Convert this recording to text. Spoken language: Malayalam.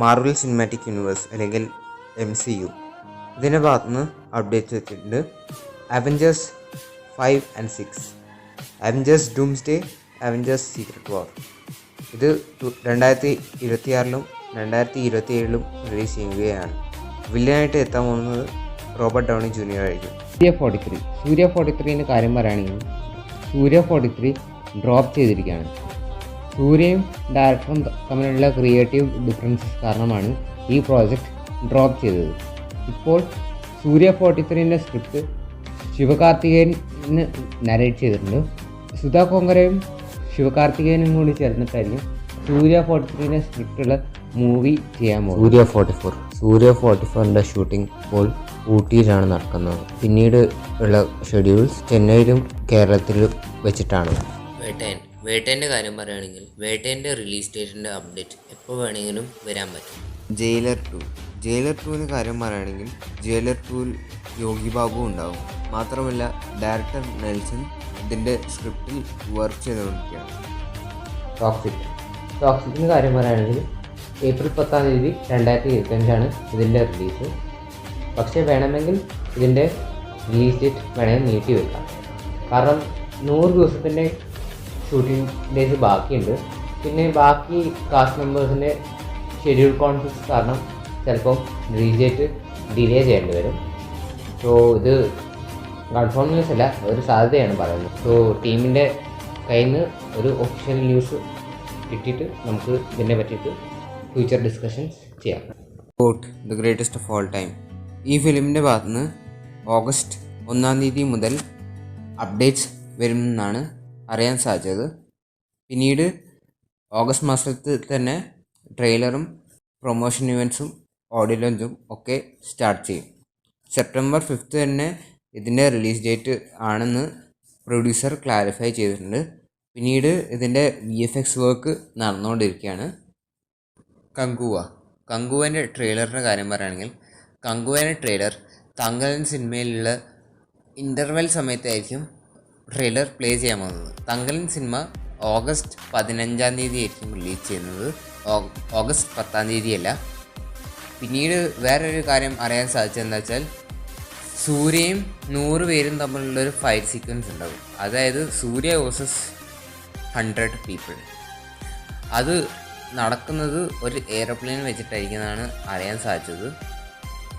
മാർവൽ സിനിമാറ്റിക് യൂണിവേഴ്സ് അല്ലെങ്കിൽ എം സി യു ഇതിന്റെ ഭാഗത്തുനിന്ന് അപ്ഡേറ്റ് വെച്ചിട്ടുണ്ട്. Avengers five and six Avengers doomsday Avengers Secret War ഇത് രണ്ടായിരത്തി രണ്ടായിരത്തി ഇരുപത്തിയാറിലും രണ്ടായിരത്തി ഇരുപത്തി ഏഴിലും റിലീസ് ചെയ്യുകയാണ്. വില്ലനായിട്ട് എത്താൻ പോകുന്നത് റോബർട്ട് ഡൗണി ജൂനിയർ ആയിരിക്കും. Suriya forty three Suriya forty ത്രീന്റെ കാര്യം പറയുകയാണെങ്കിൽ സൂര്യ ഫോർട്ടി ത്രീ ഡ്രോപ്പ് ചെയ്തിരിക്കുകയാണ്. സൂര്യയും ഡയറക്ടറും തമ്മിലുള്ള ക്രിയേറ്റീവ് ഡിഫറൻസസ് കാരണമാണ് ഈ പ്രോജക്റ്റ് ഡ്രോപ്പ് ചെയ്തത്. ഇപ്പോൾ സൂര്യ ഫോർട്ടി ത്രീന്റെ സ്ക്രിപ്റ്റ് ശിവകാർത്തികേയന് നരേറ്റ് ചെയ്തിട്ടുണ്ട്. സുധാ കോങ്കരയും ശിവകാർത്തികേയനും കൂടി ചേർന്നിട്ടായിരിക്കും സൂര്യ ഫോർട്ടി ത്രീന്റെ സ്ക്രിപ്റ്റുള്ള മൂവി ചെയ്യാൻ പോകും Suriya forty four Suriya forty ഫോറിന്റെ ഷൂട്ടിംഗ് ഇപ്പോൾ ഊട്ടിയിലാണ് നടക്കുന്നത്. പിന്നീട് ഉള്ള ഷെഡ്യൂൾസ് ചെന്നൈയിലും കേരളത്തിലും വെച്ചിട്ടാണ്. വേട്ടേന്റെ കാര്യം പറയുകയാണെങ്കിൽ വേട്ടേന്റെ റിലീസ് ഡേറ്റിന്റെ അപ്ഡേറ്റ് എപ്പോൾ വേണമെങ്കിലും വരാൻ പറ്റും. ജയിലർ ടു ജയിലർ ടുവിന് കാര്യം പറയുകയാണെങ്കിൽ ജയിലർ ടുവിൽ യോഗി ബാബു ഉണ്ടാവും. മാത്രമല്ല ഡയറക്ടർ നെൽസൺ ഇതിന്റെ സ്ക്രിപ്റ്റിൽ വർക്ക് ചെയ്തുകൊണ്ടിരിക്കുകയാണ്. ടോക്സിക് ടോക്സിക്കിന്റെ കാര്യം പറയുകയാണെങ്കിൽ ഏപ്രിൽ പത്താം തീയതി രണ്ടായിരത്തി ഇരുപത്തഞ്ചാണ് ഇതിന്റെ റിലീസ് പക്ഷേ വേണമെങ്കിൽ ഇതിന്റെ റിലീസ് ഡേറ്റ് വേണമെങ്കിൽ നീട്ടി വെക്കാം. കാരണം നൂറ് ദിവസത്തിന്റെ ഷൂട്ടിംഗ് ഡേയ്സ് ബാക്കിയുണ്ട്. പിന്നെ ബാക്കി കാസ്റ്റ് മെമ്പേഴ്സിന്റെ ഷെഡ്യൂൾ കോൺഫ്ലിക്സ് കാരണം ചിലപ്പം റീജേറ്റ് ഡിലേ ചെയ്യേണ്ടി വരും. സോ ഇത് കൺഫേം ന്യൂസ് അല്ല ഒരു സാധ്യതയാണ് പറയുന്നത്. സോ ടീമിന്റെ കയ്യിൽ നിന്ന് ഒരു ഒഫീഷ്യൽ ന്യൂസ് കിട്ടിയിട്ട് നമുക്ക് ഇതിനെ പറ്റിയിട്ട് ഫ്യൂച്ചർ ഡിസ്കഷൻസ് ചെയ്യാം. GOAT the greatest of all time ഈ ഫിലിമിന്റെ ഭാഗത്തുനിന്ന് ഓഗസ്റ്റ് ഒന്നാം തീയതി മുതൽ അപ്ഡേറ്റ്സ് വരുമെന്നാണ് അറിയാൻ സാധിച്ചത്. പിന്നീട് ഓഗസ്റ്റ് മാസത്തിൽ തന്നെ ട്രെയിലറും പ്രൊമോഷൻ ഇവന്റ്സും ഓഡിയോ ലോഞ്ചും ഒക്കെ സ്റ്റാർട്ട് ചെയ്യും. സെപ്റ്റംബർ ഫിഫ്ത്ത് തന്നെ ഇതിന്റെ റിലീസ് ഡേറ്റ് ആണെന്ന് പ്രൊഡ്യൂസർ ക്ലാരിഫൈ ചെയ്തിട്ടുണ്ട്. പിന്നീട് ഇതിന്റെ വി എഫ് എക്സ് വർക്ക് നടന്നുകൊണ്ടിരിക്കുകയാണ് കങ്കുവ. കങ്കുവന്റെ ട്രെയിലറിന്റെ കാര്യം പറയുകയാണെങ്കിൽ കങ്കുവന്റെ ട്രെയിലർ തങ്കൻ സിനിമയിലുള്ള ഇന്റർവെൽ സമയത്തായിരിക്കും ട്രെയിലർ പ്ലേ ചെയ്യാൻ പോകുന്നത്. തങ്കലൻ സിനിമ ഓഗസ്റ്റ് പതിനഞ്ചാം തീയതി ആയിരിക്കും റിലീസ് ചെയ്യുന്നത് ഓഗസ്റ്റ് പത്താം തീയതിയല്ല. പിന്നീട് വേറൊരു കാര്യം അറിയാൻ സാധിച്ചതെന്താ വെച്ചാൽ സൂര്യയും നൂറ് പേരും തമ്മിലുള്ളൊരു ഫൈറ്റ് സീക്വൻസ് ഉണ്ടാവും. അതായത് സൂര്യ വേഴ്സസ് ഹൺഡ്രഡ് പീപ്പിൾ അത് നടക്കുന്നത് ഒരു എയർപ്ലെയിൻ വെച്ചിട്ടായിരിക്കുന്നതാണ് അറിയാൻ സാധിച്ചത്.